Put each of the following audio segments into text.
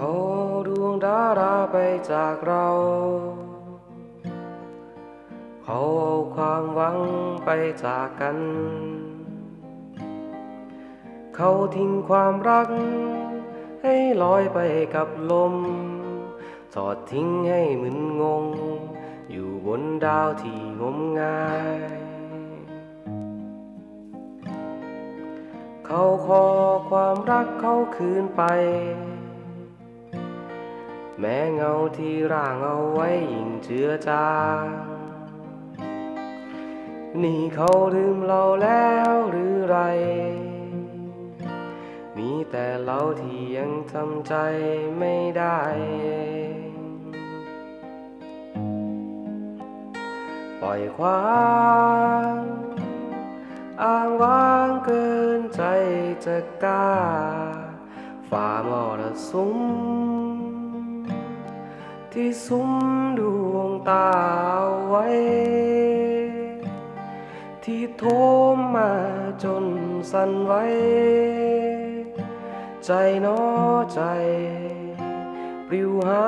ขอดวงดาราไปจากเราเขาเอาความหวังไปจากกัน เขาทิ้งความรัก ให้ลอยไปกับลมทอดทิ้งให้มึนงง อยู่บนดาวที่งมงาย เขาขอความรักเขาคืนไป แม้เงาที่ร่างเอาไว้ยิ่งเจือจางนี่เขาลืมเราแล้วหรือไร มีแต่เราที่ยังทำใจไม่ได้ ปล่อยความอ้างว้างเกินใจจะกล้าฝ่ามรสุม ที่สุมดวงตาไว้ ที่โทมมาจนสั่นไหวใจหนอใจ ปลิวหา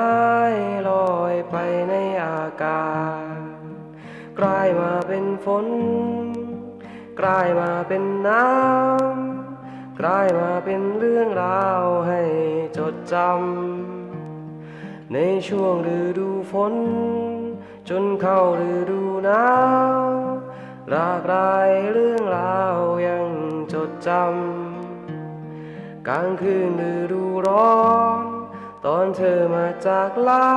ยลอยไปในอากาศกลายมาเป็นฝน กลายมาเป็นน้ำกลายมาเป็นเรื่องราวให้จดจำ ในช่วงฤดูฝน จนเข้าฤดูหนาวหลากหลายเรื่องราวยังจดจำกลางคืนฤดูร้อน ตอนเธอมาจากลา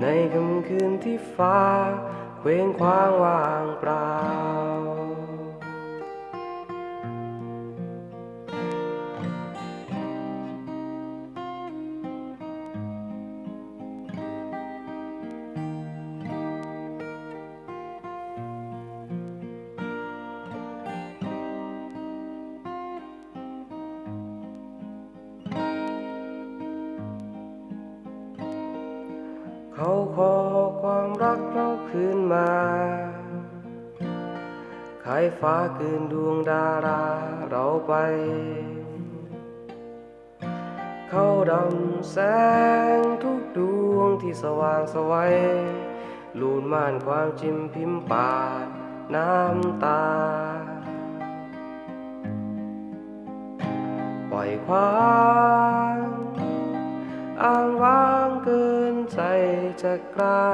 ในค่ำคืนที่ฟ้าเคว้งคว้างว่างเปล่า เขาขอความรักเราคืนมา ขายฟ้าคืนดวงดาราเราไป เขาดำแสงทุกดวงที่สว่างสวัยลูนม่านความจิ้มพิมพ์ปาดน้ำตา ปล่อยความอ้างว้าง จะกล้า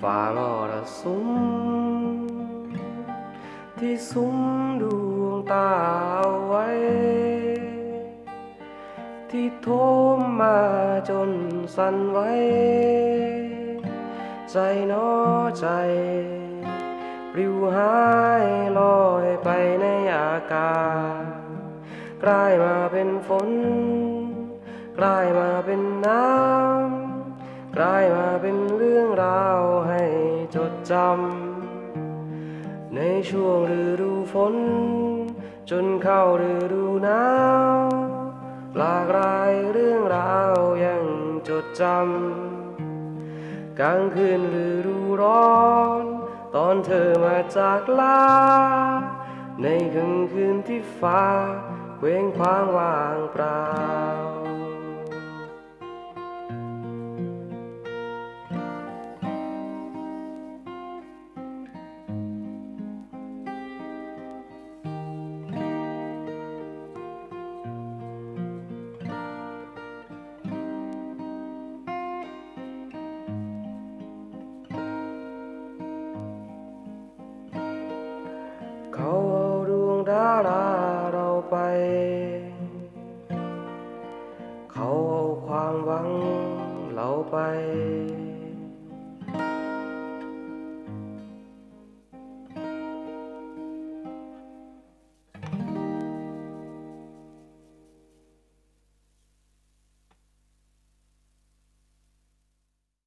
ฝ่ามรสุมที่สุมดวงตาไว้ ที่โทมมาจนสั่นไหวใจหนอใจปลิวหายลอยไปในอากาศกลายมาเป็นฝนกลายมาเป็นน้ำ กลายมาเป็นเรื่องราวให้จดจำ ในช่วงฤดูฝน จนเข้าฤดูหนาวหลากหลายเรื่องราวยังจดจำ กลางคืนฤดูร้อน ตอนเธอมาจากลา ในค่ำคืนที่ฟ้าเคว้งคว้างว่างเปล่าเขา เขาเอาความหวังเราไป